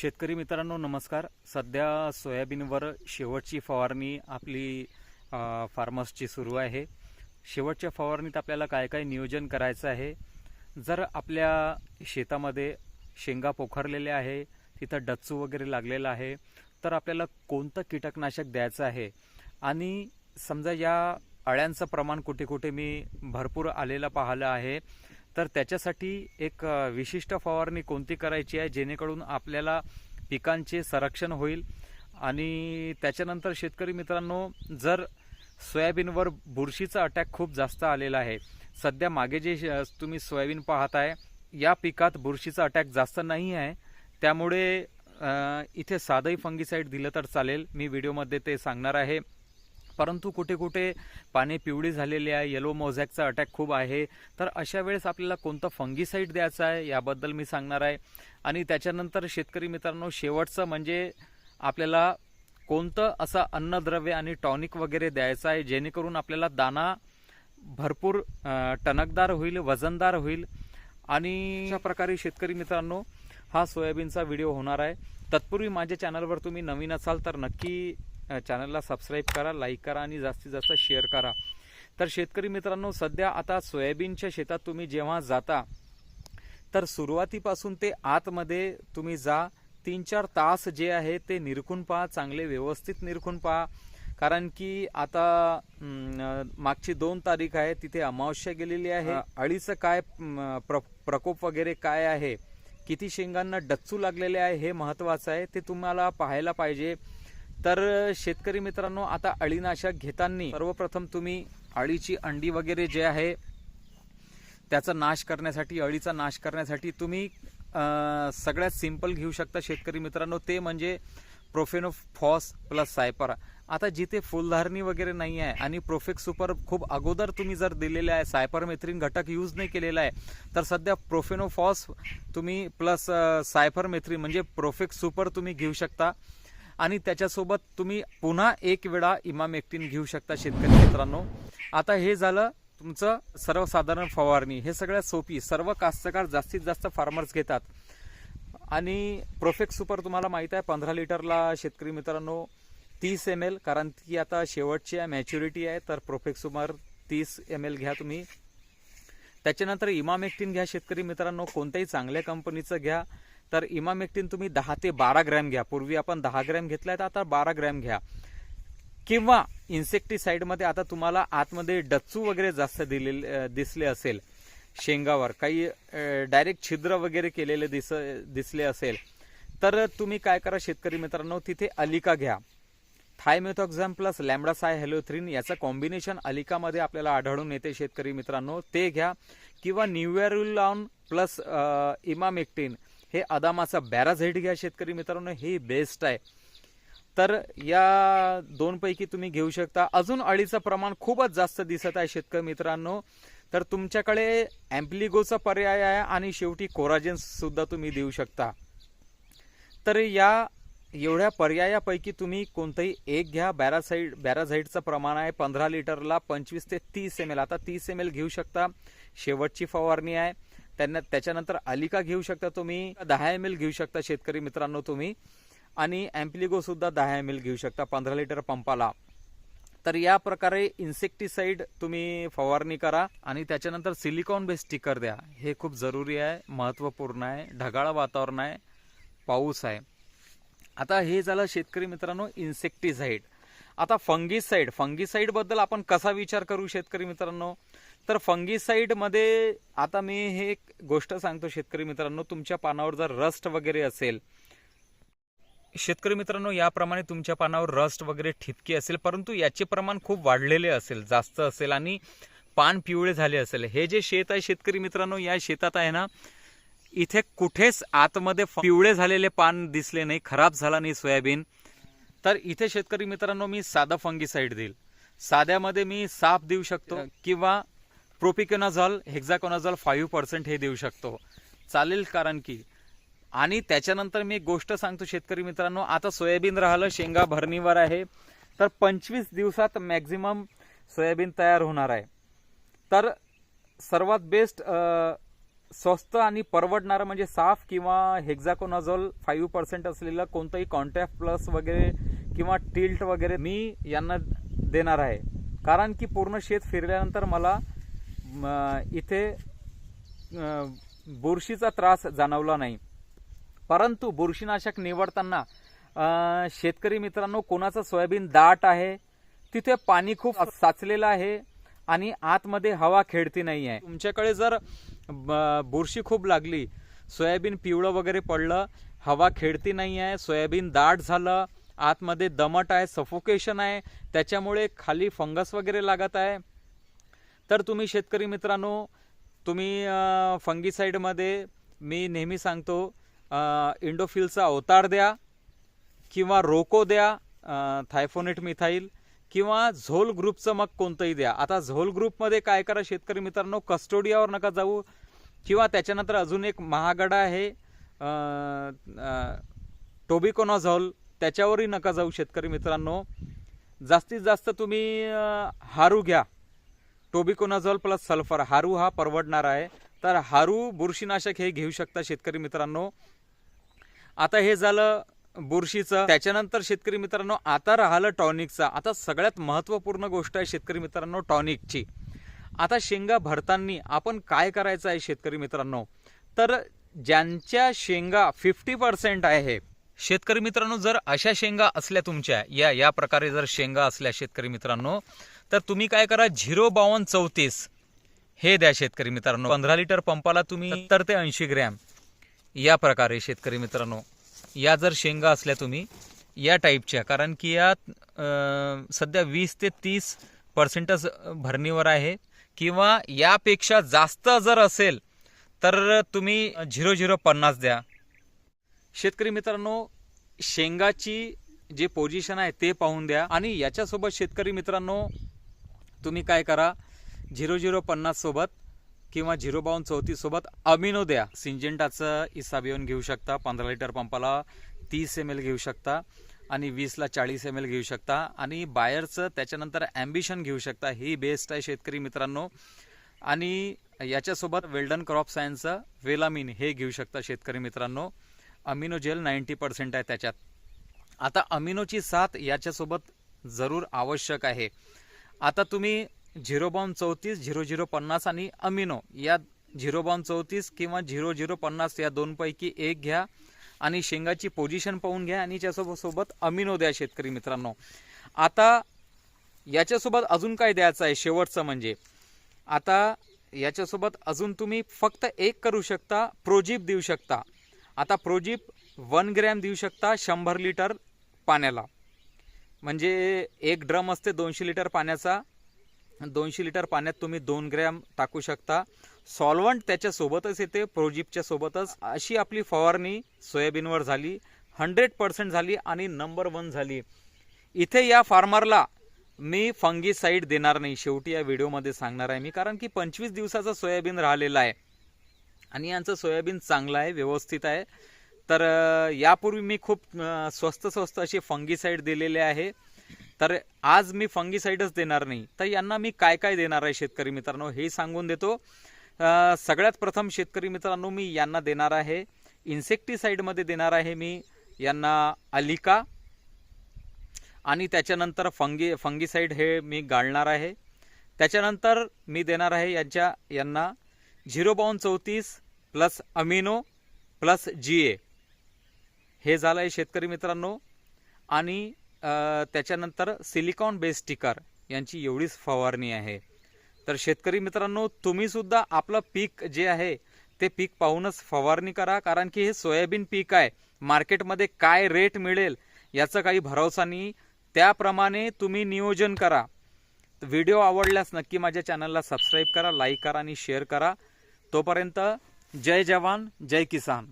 शेतकरी मित्रांनो नमस्कार. सध्या सोयाबीनवर शेवटची फवारणी आपली फार्मर्सची सुरू आहे. शेवटच्या फवारणीत आपल्याला काय काय नियोजन करायचं आहे? जर आपल्या शेतामध्ये शेंगा पोखरलेल्या आहे तिथं डच्चू वगैरे लागलेला आहे तर आपल्याला कोणतं कीटकनाशक द्यायचं आहे? आणि समजा या अळ्यांचं प्रमाण कुठे कुठे मी भरपूर आलेलं पाहिलं आहे तर त्याच्यासाठी एक विशिष्ट फवारणी कोणती करायची आहे जेणेकरून आपल्याला पिकांचे संरक्षण होईल? आणि त्याच्यानंतर शेतकरी मित्रांनो जर सोयाबीनवर बुरशीचा अटॅक खूप जास्त आलेला आहे सध्या मागे जे तुम्ही सोयाबीन पाहताय या पिकात बुरशीचा अटॅक जास्त नाही आहे. त्यामुळे इथे साधंही फंगीसाईड दिलं तर चालेल. मी व्हिडिओमध्ये ते सांगणार आहे. परंतु कुठे कुठे पाने पिवळी झालेली आहे येलो मोझॅकचा अटॅक खूप आहे. तर अशा वेळेस आपल्याला कोणतं फंगीसाईड द्यायचं आहे याबद्दल मी सांगणार आहे. आणि त्याच्यानंतर शेतकरी मित्रांनो शेवटचं म्हणजे आपल्याला कोणतं असं अन्नद्रव्य आणि टॉनिक वगैरे द्यायचं आहे जेणेकरून आपल्याला दाना भरपूर टणकदार होईल वजनदार होईल. आणि अशा प्रकारे शेतकरी मित्रांनो हा सोयाबीनचा व्हिडिओ होणार आहे. तत्पूर्वी माझ्या चॅनलवर तुम्ही नवीन असाल तर नक्की चॅनलला सबस्क्राईब करा लाईक करा आणि जास्तीत जास्त शेअर करा. तर शेतकरी मित्रांनो सध्या आता सोयाबीनच्या शेतात तुम्ही जेव्हा जाता तर सुरुवातीपासून ते आतमध्ये तुम्ही जा. तीन चार तास जे आहे ते निरखून पहा चांगले व्यवस्थित निरखून पहा. कारण की आता मागची दोन तारीख आहे तिथे अमावस्या गेलेली आहे. अळीचं काय प्र- प्रकोप वगैरे काय आहे किती शेंगांना डच्चू लागलेले आहे हे महत्वाचं आहे. ते तुम्हाला पाहायला पाहिजे. तर शेतकरी मित्रांनो आता अळीनाशक घेताना सर्वप्रथम तुम्ही अळीची अंडी वगैरे जे आहे त्याचा नाश करण्यासाठी अळीचा नाश करण्यासाठी तुम्ही सगळ्यात सिंपल घेऊ शकता शेतकरी मित्रांनो. ते म्हणजे प्रोफेनोफॉस प्लस सायपर. आता जिथे फुलधारणी वगैरे नाही आहे आणि प्रोफेक्स सुपर खूप अगोदर तुम्ही जर दिलेले आहे सायपरमेथ्रीन घटक यूज नाही केलेला आहे तर सध्या प्रोफेनोफॉस तुम्ही प्लस सायफरमेथ्रिन म्हणजे प्रोफेक्स सुपर तुम्ही घेऊ शकता. आणि त्याच्यासोबत तुम्ही पुन्हा एक वेळा इमाम एकटीन घेऊ शकता शेतकरी मित्रांनो. आता हे झालं तुमचं सर्वसाधारण फवारणी. हे सगळ्यात सोपी सर्व कास्तकार जास्तीत जास्त फार्मर्स घेतात. आणि प्रोफेक्ट सुपर तुम्हाला माहीत आहे पंधरा लिटरला शेतकरी मित्रांनो तीस एम एल कारण ती आता शेवटची आहे मॅच्युरिटी आहे तर प्रोफेक्ट सुपर तीस एम एल घ्या तुम्ही. त्याच्यानंतर इमाम एकटीन घ्या शेतकरी मित्रांनो कोणत्याही चांगल्या कंपनीचं घ्या. तर इमामेक्टिन तुम्ही दहा ते बारा ग्रॅम घ्या. पूर्वी आपण दहा ग्रॅम घेतलाय तर आता बारा ग्रॅम घ्या. किंवा इन्सेक्टिसाईडमध्ये आता तुम्हाला आतमध्ये डच्चू वगैरे जास्त दिलेले दिसले असेल शेंगावर काही डायरेक्ट छिद्र वगैरे केलेले दिस दिसले असेल तर तुम्ही काय करा शेतकरी मित्रांनो तिथे अलिका घ्या. थायमेथॉक्झॅम प्लस लॅमडा साय हॅलोथ्रीन याचं कॉम्बिनेशन अलिकामध्ये आपल्याला आढळून येते शेतकरी मित्रांनो. ते घ्या. किंवा न्यूएरुलॉन प्लस इमामेक्टिन हे अदामाचा बॅराझाईट घ्या शेतकरी मित्रांनो हे बेस्ट आहे. तर या दोनपैकी तुम्ही घेऊ शकता. अजून अळीचं प्रमाण खूपच जास्त दिसत आहे शेतकरी मित्रांनो. तर तुमच्याकडे अँप्लिगोचा पर्याय आहे आणि शेवटी कोराजेन सुद्धा तुम्ही देऊ शकता. तर या एवढ्या पर्यायापैकी तुम्ही कोणतंही एक घ्या. बॅरासाईड बॅराझाईडचं प्रमाण आहे पंधरा लिटरला पंचवीस ते तीस एम एल आता तीस एम एल घेऊ शकता. शेवटची फवारणी आहे. त्यांना त्याच्यानंतर अलिका घेऊ शकता तुम्ही दहा एम एल घेऊ शकता शेतकरी मित्रांनो तुम्ही आणि अँप्लिगो सुद्धा दहा एम एल घेऊ शकता पंधरा लिटर पंपाला. तर या प्रकारे इन्सेक्टिसाइड तुम्ही फवारणी करा आणि त्याच्यानंतर सिलिकॉन बेस स्टिकर द्या. हे खूप जरुरी आहे महत्त्वपूर्ण आहे ढगाळ वातावरण आहे पाऊस आहे. आता हे झालं शेतकरी मित्रांनो इन्सेक्टिसाइड. आता फंगिसाईड फंगिसाईडबद्दल आपण कसा विचार करू शेतकरी मित्रांनो? तर फंगिसाईडमध्ये आता मी हे एक गोष्ट सांगतो शेतकरी मित्रांनो तुमच्या पानावर जर रस्ट वगैरे असेल शेतकरी मित्रांनो याप्रमाणे तुमच्या पानावर रस्ट वगैरे ठिपकी असेल परंतु याचे प्रमाण खूप वाढलेले असेल जास्त असेल आणि पान पिवळे झाले असेल. हे जे शेत आहे शेतकरी मित्रांनो या शेतात आहे ना इथे कुठेच आतमध्ये पिवळे झालेले पान दिसले नाही खराब झाला नाही सोयाबीन. तर इथे शेतकरी मित्रांनो मी साधा फंगीसाईड देईल. साध्यामध्ये मी साप देऊ शकतो किंवा प्रोपिकोनाझॉल हेक्झाकोनाझॉल फाईव्ह पर्सेंट हे देऊ शकतो. चालेल कारण की आणि त्याच्यानंतर मी एक गोष्ट सांगतो शेतकरी मित्रांनो आता सोयाबीन राहिलं शेंगा भरणीवर आहे. तर पंचवीस दिवसात मॅक्झिमम सोयाबीन तयार होणार आहे. तर सर्वात बेस्ट स्वस्त आणि परवडणारं म्हणजे साफ किंवा हेक्झाकोनाझोल फाईव्ह पर्सेंट असलेलं कोणतंही कॉन्टॅक्ट प्लस वगैरे किंवा टिल्ट वगैरे मी यांना देणार आहे. कारण की पूर्ण शेत फिरल्यानंतर मला इथे बुरशीचा त्रास जाणवला नाही. परंतु बुरशीनाशक निवडताना शेतकरी मित्रांनो कोणाचं सोयाबीन दाट आहे तिथे पाणी खूप साचलेलं आहे आणि आतमध्ये हवा खेळती नाही आहे. तुमच्याकडे जर ब- बुरशी खूप लागली सोयाबीन पिवळं वगैरे पडलं हवा खेळती नाही आहे सोयाबीन दाट झालं आतमध्ये दमट आहे सफोकेशन आहे त्याच्यामुळे खाली फंगस वगैरे लागत आहे. तर तुम्ही शेतकरी मित्रांनो तुम्ही फंगीसाईडमध्ये मी नेहमी सांगतो इंडोफिलचा अवतार द्या किंवा रोको द्या थायफोनेट मिथाईल किंवा झोल ग्रुपचं मग कोणतंही द्या. आता झोल ग्रुपमध्ये काय करा शेतकरी मित्रांनो कस्टोडियावर नका जाऊ किंवा त्याच्यानंतर अजून एक महागडा आहे टोबिकोनॉझॉल त्याच्यावरही नका जाऊ शेतकरी मित्रांनो. जास्तीत जास्त तुम्ही हारू घ्या. टोबिकोनाझॉल प्लस सल्फर हारू हा परवडणार आहे. तर हारू बुरशीनाशक हे घेऊ शकता शेतकरी मित्रांनो. आता हे झालं बुरशीचं. त्याच्यानंतर शेतकरी मित्रांनो आता राहिलं टॉनिकचा. आता सगळ्यात महत्त्वपूर्ण गोष्ट आहे शेतकरी मित्रांनो टॉनिकची. आता शेंगा भरताना आपण काय करायचं आहे शेतकरी मित्रांनो? तर ज्यांच्या शेंगा फिफ्टी पर्सेंट आहे शेतकरी मित्रांनो जर अशा शेंगा असल्या तुमच्या या या प्रकारे जर शेंगा असल्या शेतकरी मित्रांनो तर तुम्ही काय करा झिरो बावन्न चौतीस हे द्या शेतकरी मित्रांनो. पंधरा लिटर पंपाला तुम्ही सत्तर ते ऐंशी ग्रॅम या प्रकारे शेतकरी मित्रांनो या जर शेंगा असल्या तुम्ही या टाईपच्या. कारण की यात सध्या वीस ते तीस पर्सेंटच भरणीवर आहे. किंवा यापेक्षा जास्त जर असेल तर तुम्ही झिरो झिरो पन्नास द्या. शेतकरी मित्रांनो शेंगाची जे पोझिशन आहे ते पाहून द्या. आणि याच्यासोबत शेतकरी मित्रांनो तुम्ही काय करा झिरो झिरो पन्नाससोबत किंवा झिरो बावन्न चौतीससोबत अमिनो द्या. सिंजेंटाचं इसाबियन घेऊ शकता. पंधरा लिटर पंपाला तीस एम एल घेऊ शकता. आणि वीसला चाळीस एम एल घेऊ शकता. आणि बायरचं त्याच्यानंतर ॲम्बिशन घेऊ शकता. ही बेस्ट आहे शेतकरी मित्रांनो. आणि याच्यासोबत वेल्डन क्रॉप सायन्सचं वेलामिन हे घेऊ शकता शेतकरी मित्रांनो. अमिनो जेल नाईन्टी पर्सेंट आहे त्याच्यात. आता अमिनोची साथ याच्यासोबत जरूर आवश्यक आहे. आता तुम्ही झिरो बॉम्ब चौतीस झिरो झिरो पन्नास आणि अमिनो या झिरो बॉम्ब चौतीस किंवा झिरो झिरो पन्नास या दोनपैकी एक घ्या आणि शेंगाची पोझिशन पाहून घ्या आणि याच्यासोबत सोबत अमिनो द्या शेतकरी मित्रांनो. आता याच्यासोबत अजून काय द्यायचं आहे शेवटचं म्हणजे? आता याच्यासोबत अजून तुम्ही फक्त एक करू शकता प्रोजीप देऊ शकता. आता प्रोजीप वन ग्रॅम देऊ शकता शंभर लिटर पाण्याला. म्हणजे एक ड्रम असते दोनशे लिटर पाण्याचा. दोनशे लिटर पाण्यात तुम्ही दोन ग्रॅम टाकू शकता. सॉल्वंट त्याच्यासोबतच येते प्रोजिपच्या सोबतच. अशी आपली फवारणी सोयाबीनवर झाली हंड्रेड पर्सेंट झाली आणि नंबर वन झाली. इथे या फार्मरला मी फंगी साईड देणार नाही. शेवटी या व्हिडिओमध्ये सांगणार आहे मी कारण की पंचवीस दिवसाचा सोयाबीन राहिलेला आहे. आणि यांचं सोयाबीन चांगलं आहे व्यवस्थित आहे. तर यापूर्वी मी खूप स्वस्त स्वस्त असे फंगीसाईड दिलेले आहे. तर आज मी फंगीसाईडच देणार नाही. तर यांना मी काय काय देणार आहे शेतकरी मित्रांनो हे सांगून देतो. सगळ्यात प्रथम शेतकरी मित्रांनो मी यांना देणार आहे. इन्सेक्टिसाईडमध्ये देणार आहे मी यांना अलिका. आणि त्याच्यानंतर फंगी फंगीसाईड हे मी गाळणार आहे. त्याच्यानंतर मी देणार आहे यांच्या यांना झिरो बावन्न चौतीस plus amino plus G A. हे झालं आहे शेतकरी मित्रांनो. आणि त्याच्यानंतर सिलिकॉन बेस स्टिकर यांची एवढीच फवारणी आहे. तर शेतकरी मित्रांनो तुम्हीसुद्धा आपलं पीक जे आहे ते पीक पाहूनच फवारणी करा. कारण की हे सोयाबीन पीक आहे. मार्केटमध्ये काय रेट मिळेल याचा काही भरोसा नाही. त्याप्रमाणे तुम्ही नियोजन करा. व्हिडिओ आवडल्यास नक्की माझ्या चॅनलला सबस्क्राईब करा लाईक करा आणि शेअर करा. तोपर्यंत जय जवान जय किसान.